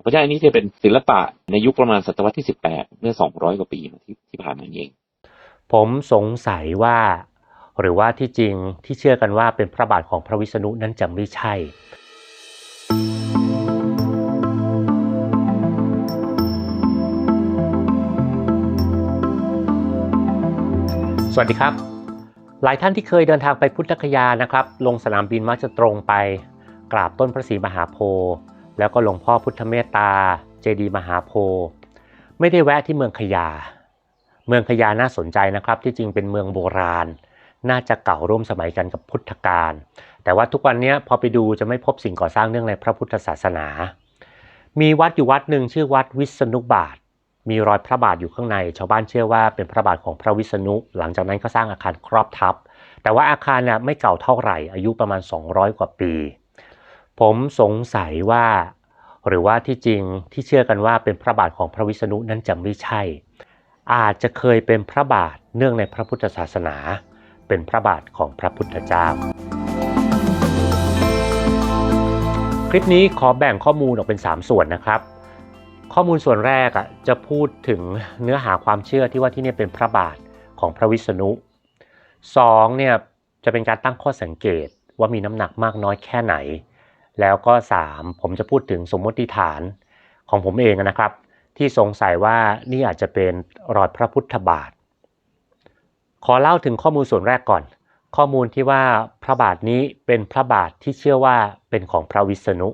เพราะฉะนั้นอันนี้จะเป็นศิลปะในยุคประมาณศตวรรษที่ 18 เมื่อ 200 กว่าปีที่ที่ผ่านมานเอง ผมสงสัยว่า หรือว่าที่จริงที่เชื่อกันว่าเป็นพระบาทของพระวิษณุนั้นจะไม่ใช่สวัสดีครับ หลายท่านที่เคยเดินทางไปพุทธคยานะครับ ลงสนามบินมักจะตรงไป กราบต้นพระศรีมหาโพธิ์ แล้วก็หลวงพ่อพุทธเมตตา เจดีมหาโพธิ์ไม่ได้แวะที่เมืองขยา เมืองขยาน่าสนใจนะครับ ที่จริงเป็นเมืองโบราณ น่าจะเก่าร่วมสมัยกันกับพุทธกาลแต่ว่าทุกวันนี้พอไปดูจะไม่พบสิ่งก่อสร้างเนื่องในพระพุทธศาสนา มีวัดอยู่วัดหนึ่งชื่อวัดวิษณุบาท มีรอยพระบาทอยู่ข้างใน ชาวบ้านเชื่อว่าเป็นพระบาทของพระวิษณุ หลังจากนั้นก็สร้างอาคารครอบทับ แต่ว่าอาคารเนี่ยไม่เก่าเท่าไหร่ อายุประมาณ 200 กว่าปี ผมสงสัยว่า หรือว่าที่จริงที่เชื่อกันว่าเป็นพระบาทของพระวิษณุนั้นจะไม่ใช่ อาจจะเคยเป็นพระบาทเนื่องในพระพุทธศาสนา เป็นพระบาทของพระพุทธเจ้า คลิปนี้ขอแบ่งข้อมูลออกเป็น 3 ส่วนนะครับ ข้อมูลส่วนแรกอะจะพูดถึงเนื้อหาความเชื่อที่ว่าที่นี่เป็นพระบาทของพระวิษณุสองเนี่ยจะเป็นการตั้งข้อสังเกตว่ามีน้ำหนักมากน้อยแค่ไหน แล้วก็ 3 ผมจะพูดถึงสมมติฐานของผมเองนะครับ ที่สงสัยว่านี่อาจจะเป็นรอยพระพุทธบาท ขอเล่าถึงข้อมูลส่วนแรกก่อน ข้อมูลที่ว่าพระบาทนี้เป็นพระบาทที่เชื่อว่าเป็นของพระวิษณุ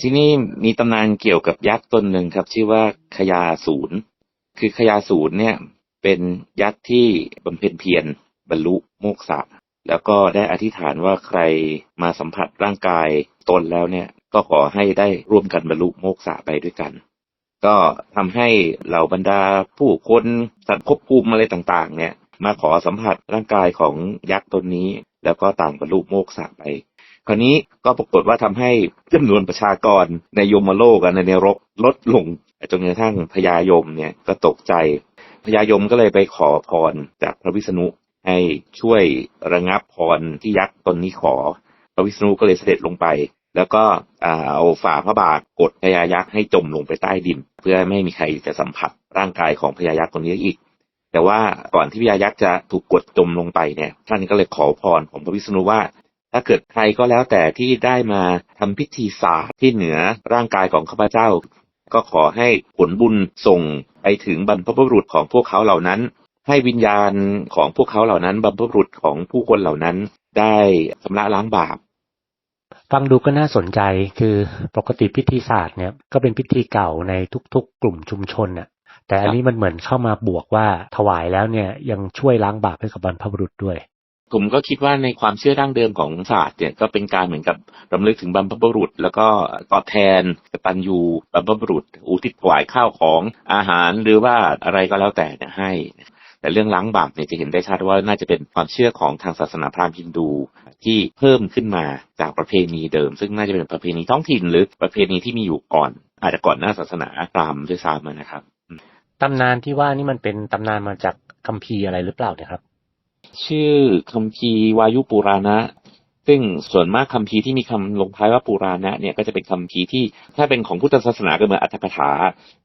ที่นี่มีตำนานเกี่ยวกับยักษ์ตนหนึ่งครับ ชื่อว่าขยาศูนย์คือขยาศูนย์เนี่ยเป็นยักษ์ที่บำเพ็ญเพียรบรรลุโมกษะ แล้วก็ได้อธิษฐานว่าใครมาสัมผัสร่างกายตนแล้วเนี่ย ก็ขอให้ได้ร่วมกันบรรลุโมกษะไปด้วยกัน ก็ทำให้เหล่าบรรดาผู้คนสัตว์ภพภูมิอะไรต่างๆ เนี่ย มาขอสัมผัสร่างกายของยักษ์ตนนี้ แล้วก็ต่างบรรลุโมกษะไป คราวนี้ก็ปรากฏว่าทำให้จำนวนประชากรในยมโลกในนรกลดลงจนกระทั่งพญายมเนี่ยก็ตกใจพญายมก็เลยไปขอพรจากพระวิษณุ ให้ช่วยระงับพรที่ยักษ์ตนนี้ขอพระวิษณุก็เลยเสด็จลงไป แล้วก็เอาฝ่าพระบาทกดพญายักษ์ให้จมลงไปใต้ดิน เพื่อไม่มีใครจะสัมผัสร่างกายของพญายักษ์คนนี้อีก แต่ว่าก่อนที่พญายักษ์จะถูกกดจมลงไปเนี่ยท่านก็เลยขอพรของพระวิษณุว่าถ้าเกิดใครก็แล้วแต่ที่ได้มาทำพิธีศาสตร์ที่เหนือร่างกายของข้าพเจ้า ก็ขอให้ผลบุญส่งไปถึงบรรพบุรุษของพวกเขาเหล่านั้น ให้วิญญาณของพวกเขาเหล่านั้นบรรพบุรุษของผู้คนเหล่านั้นได้ชำระล้างบาป ฟังดูก็น่าสนใจคือปกติพิธีศาสตร์เนี่ยก็เป็นพิธีเก่าในทุกๆ กลุ่มชุมชนน่ะ แต่อันนี้มันเหมือนเข้ามาบวกว่าถวายแล้วเนี่ยยังช่วยล้างบาปให้กับบรรพบุรุษด้วย ผมก็คิดว่าในความเชื่อดั้งเดิมของศาสตร์เนี่ยก็เป็นการเหมือนกับรำลึกถึงบรรพบุรุษ แล้วก็ตอบแทนกตัญญูบรรพบุรุษ อุทิศถวายข้าวของอาหารหรือว่าอะไรก็แล้วแต่เนี่ยให้ แต่เรื่องล้างบาปเนี่ยจะเห็นได้ชัดว่าน่าจะเป็นความเชื่อของทางศาสนาพราหมณ์ฮินดูที่เพิ่มขึ้นมาจากประเพณีเดิม ซึ่งน่าจะเป็นประเพณีท้องถิ่นหรือประเพณีที่มีอยู่ก่อน อาจจะก่อนหน้าศาสนาพราหมณ์ด้วยซ้ำนะครับตำนานที่ว่านี่มันเป็นตำนานมาจากคัมภีร์อะไรหรือเปล่าเนี่ยครับ ชื่อคัมภีร์วายุปุราณะซึ่งส่วนมากคัมภีร์ที่มีคำลงท้ายว่าปุราณะเนี่ยก็จะเป็นคัมภีร์ที่ถ้าเป็นของพุทธศาสนาก็เหมือนอัตถกถา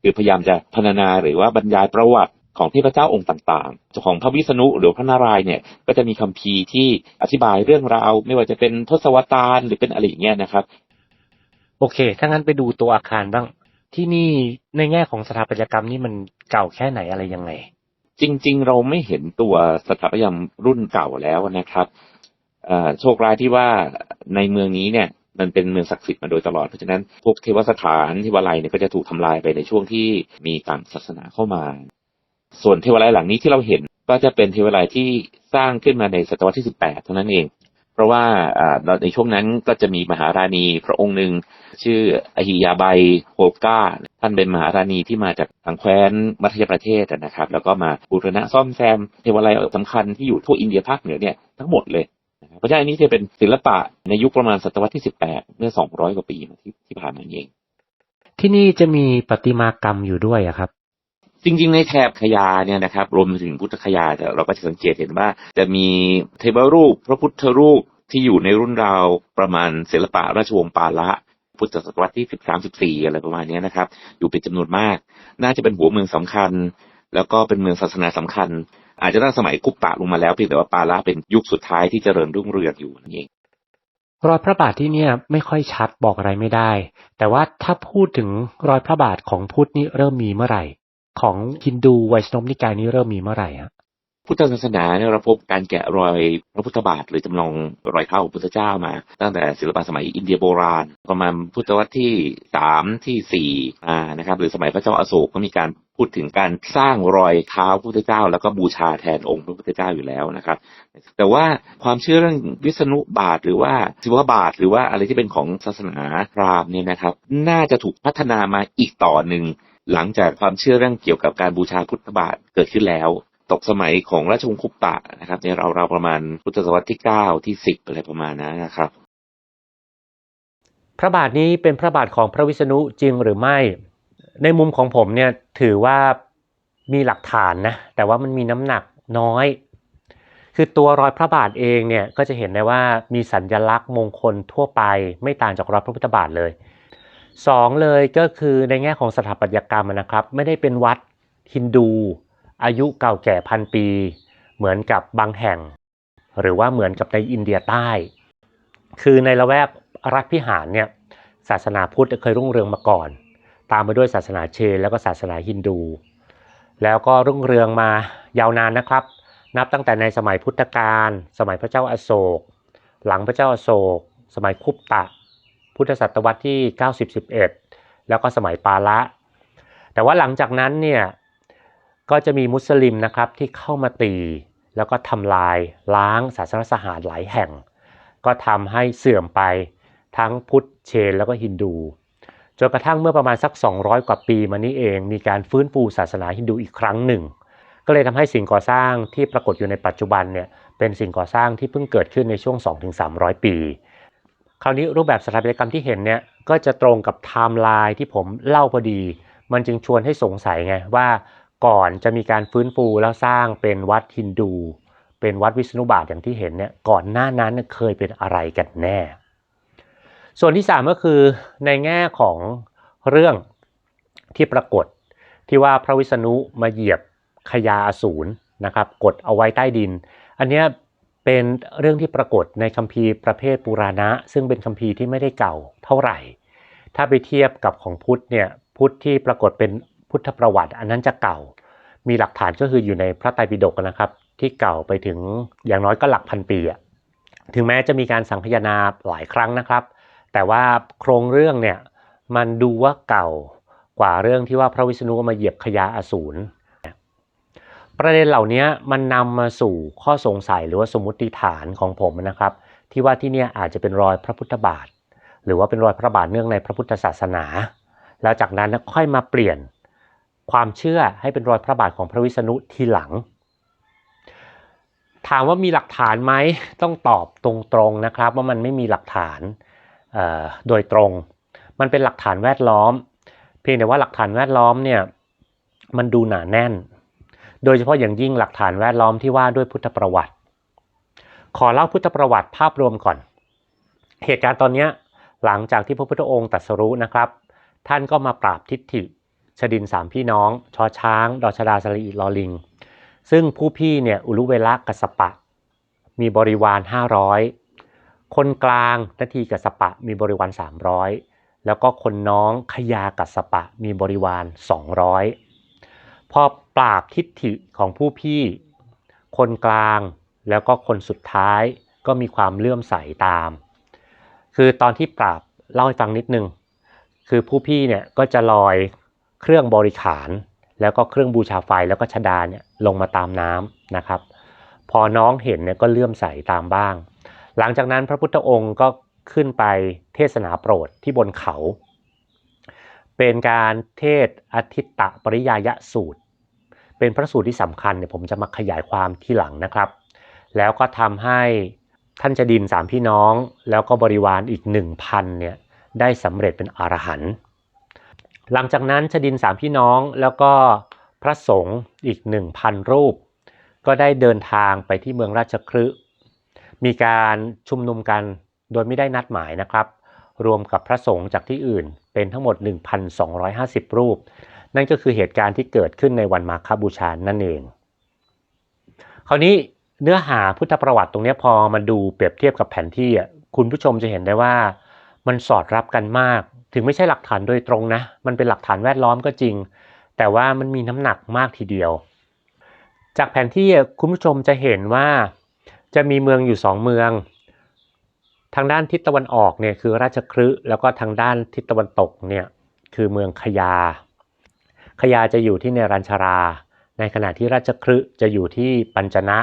คือพยายามจะพรรณนาหรือว่าบรรยายประวัติ ของเทพเจ้าองค์ต่างๆ ของพระวิษณุหรือพระนารายณ์เนี่ยก็จะมีคัมภีร์ที่อธิบายเรื่องราว ไม่ว่าจะเป็นทศวตารหรือเป็นอะไรอย่างเงี้ยนะครับ โอเค ถ้างั้นไปดูตัวอาคารบ้าง ที่นี่ในแง่ของสถาปัตยกรรมนี่มันเก่าแค่ไหนอะไรยังไง จริง ๆ เราไม่เห็นตัวสถาปัตยกรรมรุ่นเก่าแล้วนะครับเอ่อโชคร้ายที่ว่าในเมืองนี้เนี่ยมันเป็นเมืองศักดิ์สิทธิ์มาโดยตลอด เพราะฉะนั้นพวกเทวสถานเทวาลัยเนี่ยก็จะถูกทำลายไปในช่วงที่มีต่างศาสนาเข้ามา ส่วนเทวาลัยหลังนี้ที่เราเห็นก็จะเป็นเทวาลัยที่สร้างขึ้นมาในศตวรรษที่ 18 เท่านั้นเอง เพราะว่าอ่าในช่วงนั้นก็จะมีมหาราณีพระองค์หนึ่งชื่ออหิยาบัยโฮก้า ท่านเป็นมหาราณีที่มาจากทางแคว้นมัธยประเทศนะครับ แล้วก็มาบูรณะซ่อมแซมเทวาลัยสำคัญที่อยู่ทั่วอินเดียภาคเหนือเนี่ยทั้งหมดเลยเพราะฉะนั้นอันนี้จะเป็นศิลปะในยุคประมาณศตวรรษที่ 18 เมื่อ 200 กว่าปีที่ผ่านมาเอง ที่นี่จะมีประติมากรรมอยู่ด้วยครับ จริงๆ ในแถบขยาเนี่ยนะครับรวมถึงพุทธคยาเนี่ยเราก็จะสังเกตเห็นว่า จะมีเทวรูป พระพุทธรูปที่อยู่ในรุ่นราวประมาณศิลปะราชวงศ์ปาละพุทธศตวรรษที่สิบสามสิบสี่อะไรประมาณนี้นะครับ อยู่เป็นจำนวนมาก น่าจะเป็นหัวเมืองสำคัญ แล้วก็เป็นเมืองศาสนาสำคัญ อาจจะตั้งสมัยกุปตะลงมาแล้วเพียงแต่ว่าปาละเป็นยุคสุดท้ายที่เจริญรุ่งเรืองอยู่นั่นเองรอยพระบาทที่เนี่ยไม่ค่อยชัดบอกอะไรไม่ได้ แต่ว่าถ้าพูดถึงรอยพระบาทของพุทธนี่เริ่มมีเมื่อไหร่ ของฮินดูไวชนพนิกายนี่เริ่มมีเมื่อไหร่ฮะพุทธศาสนาเนี่ยเราพบการแกะรอยพระพุทธบาทหรือจำลองรอยเท้าของพุทธเจ้ามา ตั้งแต่ศิลปะสมัยอินเดียโบราณ ประมาณพุทธศตวรรษที่สามที่สี่อ่านะครับหรือสมัยพระเจ้าอาโศกก็มีการพูดถึงการสร้างรอยเท้าพระพุทธเจ้า แล้วก็บูชาแทนองค์พระพุทธเจ้าอยู่แล้วนะครับ แต่ว่าความเชื่อเรื่องวิษณุบาทหรือว่าศิวบาท หรือว่าอะไรที่เป็นของศาสนาพราหมณ์เนี่ยนะครับ น่าจะถูกพัฒนามาอีกต่อหนึ่ง หลังจากความเชื่อเรื่องเกี่ยวกับการบูชาพุทธบาทเกิดขึ้นแล้ว ตกสมัยของราชวงศ์คุปตะนะครับในเราเราวๆประมาณพุทธศตวรรษที่เก้าที่สิบอะไรประมาณนั้นนะครับ พระบาทนี้เป็นพระบาทของพระวิษณุจริงหรือไม่ ในมุมของผมเนี่ยถือว่ามีหลักฐานนะแต่ว่ามันมีน้ำหนักน้อย คือตัวรอยพระบาทเองเนี่ยก็จะเห็นได้ว่ามีสัญลักษณ์มงคลทั่วไป ไม่ต่างจากรอยพระพุทธบาทเลย สองเลยก็คือในแง่ของสถาปัตยกรรมนะครับ ไม่ได้เป็นวัดฮินดู อายุเก่าแก่พันปี เหมือนกับบางแห่ง หรือว่าเหมือนกับในอินเดียใต้ คือในละแวกรัฐพิหารเนี่ยศาสนาพุทธเคยรุ่งเรืองมาก่อน ตามมาด้วยศาสนาเชนแล้วก็ศาสนาฮินดู แล้วก็รุ่งเรืองมายาวนานนะครับ นับตั้งแต่ในสมัยพุทธกาลสมัยพระเจ้าอาโศก หลังพระเจ้าอาโศก สมัยคุปตะ พุทธศตวรรษที่ 90-11 แล้วก็สมัยปาละ แต่ว่าหลังจากนั้นเนี่ยก็จะมีมุสลิมนะครับที่เข้ามาตี แล้วก็ทำลายล้างศาสนสถานหลายแห่ง ก็ทำให้เสื่อมไปทั้งพุทธเชนแล้วก็ฮินดูจนกระทั่งเมื่อประมาณสัก 200 กว่าปีมานี้เองมีการฟื้นฟูศาสนาฮินดูอีกครั้งหนึ่ง ก็เลยทำให้สิ่งก่อสร้างที่ปรากฏอยู่ในปัจจุบันเนี่ยเป็นสิ่งก่อสร้างที่เพิ่งเกิดขึ้นในช่วง 2-300 ปี คราวนี้รูปแบบสถาปัตยกรรมที่เห็นเนี่ยก็จะตรงกับไทม์ไลน์ที่ผมเล่าพอดี มันจึงชวนให้สงสัยไงว่าก่อนจะมีการฟื้นฟูแล้วสร้างเป็นวัดฮินดู เป็นวัดวิษณุบาทอย่างที่เห็นเนี่ยก่อนหน้านั้นเคยเป็นอะไรกันแน่ ส่วนที่ 3 ก็คือในแง่ของเรื่องที่ปรากฏที่ว่าพระวิษณุมาเหยียบขยาอสูรนะครับกดเอาไว้ใต้ดิน อันนี้ เป็นเรื่องที่ปรากฏในคัมภีร์ประเภทปุราณะ ซึ่งเป็นคัมภีร์ที่ไม่ได้เก่าเท่าไหร่ ถ้าไปเทียบกับของพุทธเนี่ยพุทธที่ปรากฏเป็นพุทธประวัติ อันนั้นจะเก่า มีหลักฐานก็คืออยู่ในพระไตรปิฎกนะครับ ที่เก่าไปถึงอย่างน้อยก็หลักพันปีอะถึงแม้จะมีการสังคายนาหลายครั้งนะครับ แต่ว่าโครงเรื่องเนี่ยมันดูว่าเก่ากว่าเรื่องที่ว่าพระวิษณุมาเหยียบขยาอสูร ประเด็นเหล่านี้มันนำมาสู่ข้อสงสัยหรือว่าสมมติฐานของผมนะครับ ที่ว่าที่นี่อาจจะเป็นรอยพระพุทธบาท หรือว่าเป็นรอยพระบาทเนื่องในพระพุทธศาสนา แล้วจากนั้นค่อยมาเปลี่ยนความเชื่อให้เป็นรอยพระบาทของพระวิษณุทีหลัง ถามว่ามีหลักฐานไหมต้องตอบตรงๆนะครับ ว่ามันไม่มีหลักฐานโดยตรง มันเป็นหลักฐานแวดล้อม เพียงแต่ว่าหลักฐานแวดล้อมเนี่ยมันดูหนาแน่น โดยเฉพาะอย่างยิ่งหลักฐานแวดล้อมที่ว่าด้วยพุทธประวัติ ขอเล่าพุทธประวัติภาพรวมก่อน เหตุการณ์ตอนนี้หลังจากที่พระพุทธองค์ตรัสรู้นะครับ ท่านก็มาปราบทิฏฐิชดินสามพี่น้อง ชอช้าง ดอชดาสลีลอลิง ซึ่งผู้พี่เนี่ยอุลุเวละกัสปะ มีบริวาร 500 คนกลางนาทีกัสปะมีบริวาร 300 แล้วก็คนน้องขยากัสปะมีบริวาร 200 พอปราบทิฏฐิของผู้พี่ คนกลางแล้วก็คนสุดท้ายก็มีความเลื่อมใสตาม คือตอนที่ปราบเล่าให้ฟังนิดนึง คือผู้พี่เนี่ยก็จะลอยเครื่องบริขาร แล้วก็เครื่องบูชาไฟแล้วก็ชดาเนี่ยลงมาตามน้ำนะครับ พอน้องเห็นเนี่ยก็เลื่อมใสตามบ้าง หลังจากนั้นพระพุทธองค์ก็ขึ้นไปเทศนาโปรดที่บนเขา เป็นการเทศอธิตตปริยายสูตร เป็นพระสูตรที่สำคัญเนี่ยผมจะมาขยายความที่หลังนะครับ แล้วก็ทำให้ท่านจดินสามพี่น้อง แล้วก็บริวารอีกหนึ่งพันเนี่ยได้สำเร็จเป็นอรหันต์หลังจากนั้นชดินสามพี่น้องแล้วก็พระสงฆ์อีกหนึ่งพันรูป ก็ได้เดินทางไปที่เมืองราชคฤห์มีการชุมนุมกันโดยไม่ได้นัดหมายนะครับ รวมกับพระสงฆ์จากที่อื่นเป็นทั้งหมด 1,250 รูป นั่นก็คือเหตุการณ์ที่เกิดขึ้นในวันมาฆบูชานั่นเอง คราวนี้เนื้อหาพุทธประวัติตรงนี้พอมาดูเปรียบเทียบกับแผนที่อะคุณผู้ชมจะเห็นได้ว่ามันสอดรับกันมาก ถึงไม่ใช่หลักฐานโดยตรงนะ มันเป็นหลักฐานแวดล้อมก็จริง แต่ว่ามันมีน้ำหนักมากทีเดียว จากแผนที่อะคุณผู้ชมจะเห็นว่าจะมีเมืองอยู่สองเมือง ทางด้านทิศตะวันออกเนี่ยคือราชคฤห์แล้วก็ทางด้านทิศตะวันตกเนี่ยคือเมืองขยา ขยาจะอยู่ที่เนรัญชารา ในขณะที่ราชคฤห์จะอยู่ที่ปัญจนะ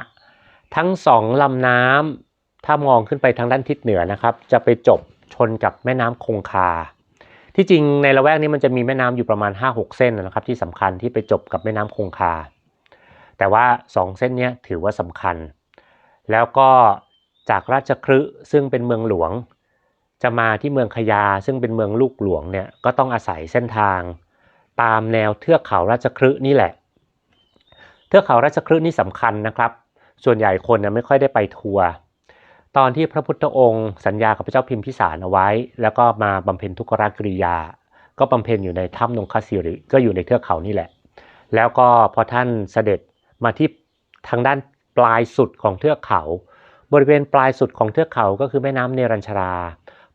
ทั้งสองลำน้ำถ้ามองขึ้นไปทางด้านทิศเหนือนะครับ จะไปจบชนกับแม่น้ำคงคา ที่จริงในละแวกนี้มันจะมีแม่น้ำอยู่ประมาณ 5-6 เส้นนะครับ ที่สำคัญที่ไปจบกับแม่น้ำคงคา แต่ว่าสองเส้นนี้ถือว่าสำคัญ แล้วก็จากราชคฤห์ซึ่งเป็นเมืองหลวง จะมาที่เมืองขยาซึ่งเป็นเมืองลูกหลวงเนี่ยก็ต้องอาศัยเส้นทาง ตามแนวเทือกเขาราชคฤห์นี่แหละ เทือกเขาราชคฤห์นี่สำคัญนะครับ ส่วนใหญ่คนเนี่ยไม่ค่อยได้ไปทัวร์ตอนที่พระพุทธองค์สัญญากับพระเจ้าพิมพิสารเอาไว้ แล้วก็มาบำเพ็ญทุกขกริยา ก็บำเพ็ญอยู่ในถ้ำนงคสิริก็อยู่ในเทือกเขานี่แหละ แล้วก็พอท่านเสด็จมาที่ทางด้านปลายสุดของเทือกเขา บริเวณปลายสุดของเทือกเขาก็คือแม่น้ำเนรัญชรา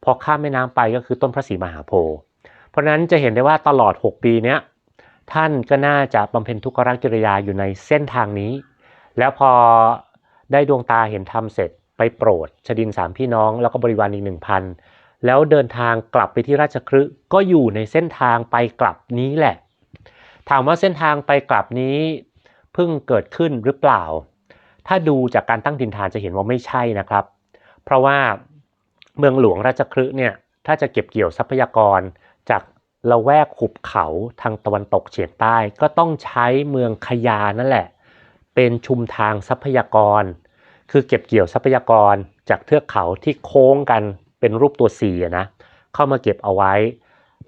พอข้ามแม่น้ำไปก็คือต้นพระศรีมหาโพธิ์ เพราะนั้นจะเห็นได้ว่าตลอด 6 ปีนี้ท่านก็น่าจะบำเพ็ญทุกขกิริยาอยู่ในเส้นทางนี้ แล้วพอได้ดวงตาเห็นธรรมเสร็จไปโปรดชดินสามพี่น้องแล้วก็บริวารอีกหนึ่งพันแล้วเดินทางกลับไปที่ราชคฤห์ก็อยู่ในเส้นทางไปกลับนี้แหละ ถามว่าเส้นทางไปกลับนี้เพิ่งเกิดขึ้นหรือเปล่า ถ้าดูจากการตั้งถิ่นฐานจะเห็นว่าไม่ใช่นะครับ เพราะว่าเมืองหลวงราชคฤห์เนี่ยถ้าจะเก็บเกี่ยวทรัพยากร จากละแวกหุบเขาทางตะวันตกเฉียงใต้ ก็ต้องใช้เมืองขยานั่นแหละ เป็นชุมทางทรัพยากร คือเก็บเกี่ยวทรัพยากรจากเทือกเขาที่โค้งกันเป็นรูปตัวสี่นะเข้ามาเก็บเอาไว้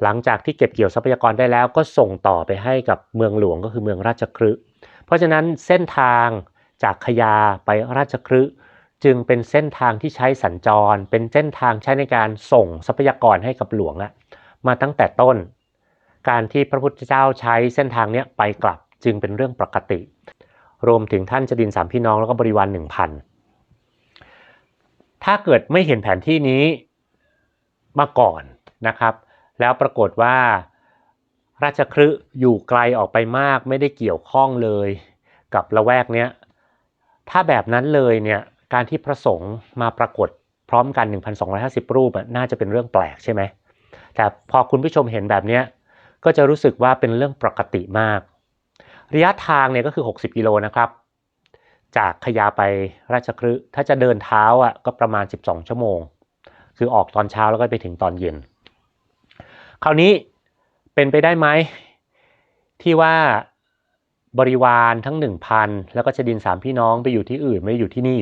หลังจากที่เก็บเกี่ยวทรัพยากรได้แล้ว ก็ส่งต่อไปให้กับเมืองหลวงก็คือเมืองราชคฤห์เพราะฉะนั้นเส้นทางจากขยาไปราชคฤห์จึงเป็นเส้นทางที่ใช้สัญจร เป็นเส้นทางใช้ในการส่งทรัพยากรให้กับหลวงอะ มาตั้งแต่ต้น การที่พระพุทธเจ้าใช้เส้นทางนี้ไปกลับจึงเป็นเรื่องปกติ รวมถึงท่านจดินสามพี่น้องแล้วก็บริวารหนึ่งพันถ้าเกิดไม่เห็นแผนที่นี้มาก่อนนะครับ แล้วปรากฏว่าราชคฤห์อยู่ไกลออกไปมากไม่ได้เกี่ยวข้องเลยกับละแวกเนี้ยถ้าแบบนั้นเลยเนี่ยการที่พระสงฆ์มาปรากฏพร้อมกัน 1,250 รูปน่าจะเป็นเรื่องแปลกใช่ไหม แต่พอคุณผู้ชมเห็นแบบนี้ก็จะรู้สึกว่าเป็นเรื่องปกติมาก ระยะทางเนี่ยก็คือ 60 กิโลนะครับ จากขยาไปราชคฤห์ถ้าจะเดินเท้าอะก็ประมาณ 12 ชั่วโมง คือออกตอนเช้าแล้วก็ไปถึงตอนเย็น คราวนี้เป็นไปได้ไหมที่ว่าบริวารทั้ง 1,000 แล้วก็ชดินสามพี่น้องไปอยู่ที่อื่นไม่ได้อยู่ที่นี่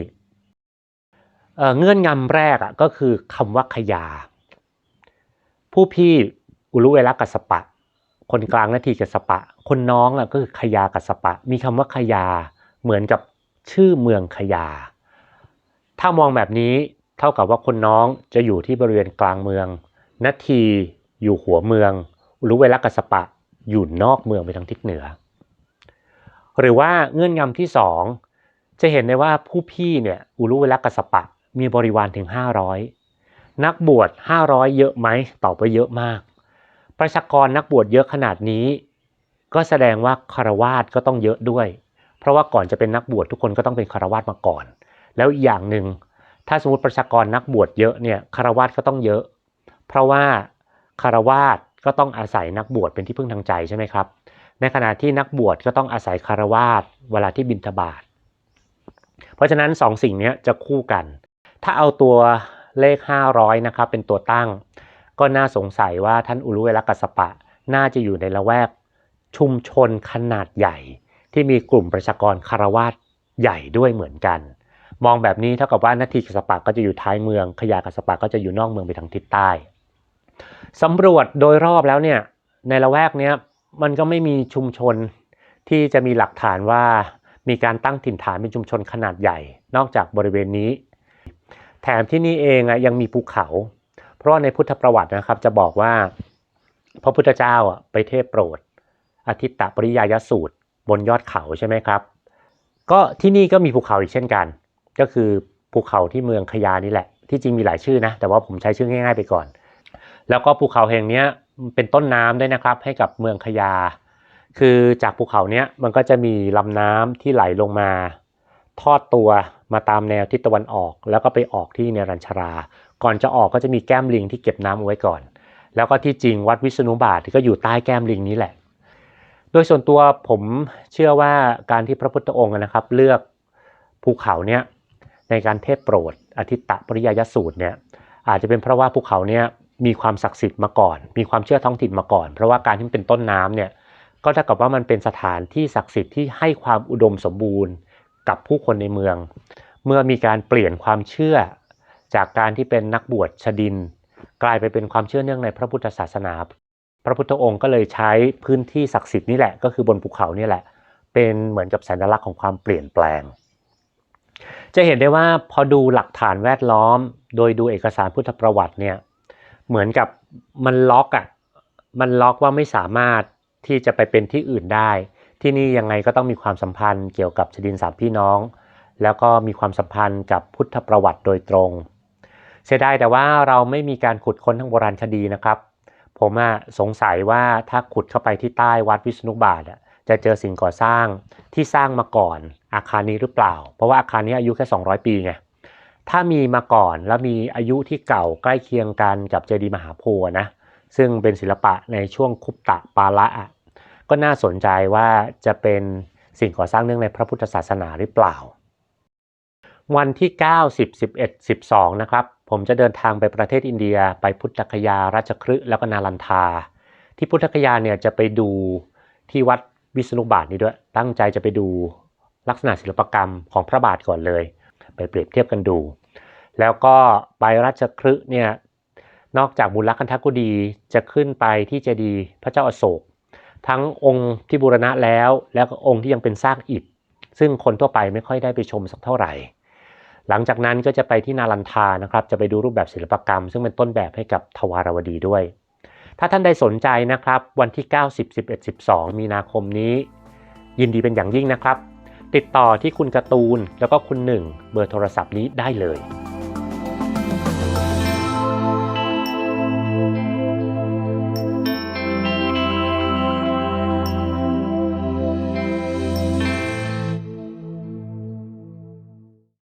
เเงื่อนงำแรกอะก็คือคำว่าขยา ผู้พี่อุลุเวลกัสปะ คนกลางนาทีกัสปะ คนน้องอะก็คือขยากัสปะ มีคำว่าขยาเหมือนกับชื่อเมืองขยา ถ้ามองแบบนี้เท่ากับว่าคนน้องจะอยู่ที่บริเวณกลางเมืองนาทีอยู่หัวเมืองอุลุเวลกัสปะอยู่นอกเมืองไปทางทิศเหนือ หรือว่าเงื่อนงำที่สองจะเห็นได้ว่าผู้พี่เนี่ยอุลุเวลกัสสปะมีบริวารถึง 500 นักบวช 500 เยอะไหมตอบว่าเยอะมาก ประชากรนักบวชเยอะขนาดนี้ ก็แสดงว่าคารวาสก็ต้องเยอะด้วย เพราะว่าก่อนจะเป็นนักบวชทุกคนก็ต้องเป็นคารวาสมาก่อน แล้วอย่างหนึ่งถ้าสมมติประชากรนักบวชเยอะเนี่ยคารวาสก็ต้องเยอะ เพราะว่าคารวาสก็ต้องอาศัยนักบวชเป็นที่พึ่งทางใจใช่ไหมครับ ในขณะที่นักบวชก็ต้องอาศัยคารวาสเวลาที่บิณฑบาตเพราะฉะนั้นสองสิ่งนี้จะคู่กัน ถ้าเอาตัว เลข 500 นะครับเป็นตัวตั้ง ก็น่าสงสัยว่าท่านอุลุเวลกัสปะ น่าจะอยู่ในละแวกชุมชนขนาดใหญ่ ที่มีกลุ่มประชากรคารวาสใหญ่ด้วยเหมือนกัน มองแบบนี้เท่ากับว่านาทีกัสปะก็จะอยู่ท้ายเมือง ขยากัสสปะก็จะอยู่นอกเมืองไปทางทิศใต้สำรวจโดยรอบแล้วเนี่ยในละแวกเนี้ยมันก็ไม่มีชุมชนที่จะมีหลักฐานว่ามีการตั้งถิ่นฐานเป็นชุมชนขนาดใหญ่ นอกจากบริเวณนี้ แถมที่นี่เองอะยังมีภูเขา เพราะว่าในพุทธประวัตินะครับ จะบอกว่าพระพุทธเจ้าอะไปเทศโปรดอาทิตตปริยายสูตรบนยอดเขาใช่ไหมครับ ก็ที่นี่ก็มีภูเขาอีกเช่นกัน ก็คือภูเขาที่เมืองขยานี่แหละ ที่จริงมีหลายชื่อนะ แต่ว่าผมใช้ชื่อง่ายๆไปก่อน แล้วก็ภูเขาแห่งนี้เป็นต้นน้ำด้วยนะครับ ให้กับเมืองขยา คือจากภูเขาเนี้ยมันก็จะมีลำน้ำที่ไหลลงมา ทอดตัวมาตามแนวทิศตะวันออก แล้วก็ไปออกที่เนรัญชรา ก่อนจะออกก็จะมีแก้มลิงที่เก็บน้ำเอาไว้ก่อน แล้วก็ที่จริงวัดวิษณุบาทก็อยู่ใต้แก้มลิงนี้แหละ โดยส่วนตัวผมเชื่อว่าการที่พระพุทธองค์นะครับเลือกภูเขาเนี้ยในการเทศโปรดอทิตตปริยยสูตรเนี่ยอาจจะเป็นเพราะว่าภูเขาเนี้ยมีความศักดิ์สิทธิ์มาก่อน มีความเชื่อท้องถิ่นมาก่อน เพราะว่าการที่มันเป็นต้นน้ำเนี่ยก็เท่ากับว่ามันเป็นสถานที่ศักดิ์สิทธิ์ที่ให้ความอุดมสมบูรณ์ กับผู้คนในเมือง เมื่อมีการเปลี่ยนความเชื่อ จากการที่เป็นนักบวชชดิน กลายไปเป็นความเชื่อเนื่องในพระพุทธศาสนา พระพุทธองค์ก็เลยใช้พื้นที่ศักดิ์สิทธิ์นี่แหละก็คือบนภูเขานี่แหละ เป็นเหมือนกับสัญลักษณ์ของความเปลี่ยนแปลง จะเห็นได้ว่าพอดูหลักฐานแวดล้อม โดยดูเอกสารพุทธประวัติเนี่ยเหมือนกับมันล็อกอะ่ะมันล็อกว่าไม่สามารถที่จะไปเป็นที่อื่นได้ ที่นี่ยังไงก็ต้องมีความสัมพันธ์เกี่ยวกับชดินสามพี่น้อง แล้วก็มีความสัมพันธ์กับพุทธประวัติโดยตรง เสียดายแต่ว่าเราไม่มีการขุดค้นทางโบราณคดีนะครับ ผมสงสัยว่าถ้าขุดเข้าไปที่ใต้วัดวิษณุบาทจะเจอสิ่งก่อสร้างที่สร้างมาก่อนอาคารนี้หรือเปล่า เพราะว่าอาคารนี้อายุแค่ 200 ปีไงถ้ามีมาก่อนแล้วมีอายุที่เก่าใกล้เคียงกันกับเจดีย์มหาโพนะซึ่งเป็นศิลปะในช่วงคุปตะปาละ ก็น่าสนใจว่าจะเป็นสิ่งก่อสร้างเนื่องในพระพุทธศาสนาหรือเปล่า วันที่ 9 10 11 12 นะครับ ผมจะเดินทางไปประเทศอินเดีย ไปพุทธคยาราชคฤห์แล้วก็นาลันทา ที่พุทธคยาเนี่ยจะไปดูที่วัดวิษณุบาทนี้ด้วย ตั้งใจจะไปดูลักษณะศิลปกรรมของพระบาทก่อนเลย ไปเปรียบเทียบกันดู แล้วก็ไปราชคฤห์เนี่ยนอกจากบุรคันธกุดีจะขึ้นไปที่เจดีย์พระเจ้าอโศก ทั้งองค์ที่บูรณะแล้ว แล้วก็องค์ที่ยังเป็นซากอิฐ ซึ่งคนทั่วไปไม่ค่อยได้ไปชมสักเท่าไหร่ หลังจากนั้นก็จะไปที่นาลันทานะครับ จะไปดูรูปแบบศิลปกรรม ซึ่งเป็นต้นแบบให้กับทวารวดีด้วย ถ้าท่านใดสนใจนะครับ วันที่ 9 10 11 12 มีนาคมนี้ ยินดีเป็นอย่างยิ่งนะครับ ติดต่อที่คุณการ์ตูนแล้วก็คุณหนึ่งเบอร์โทรศัพท์นี้ได้เลย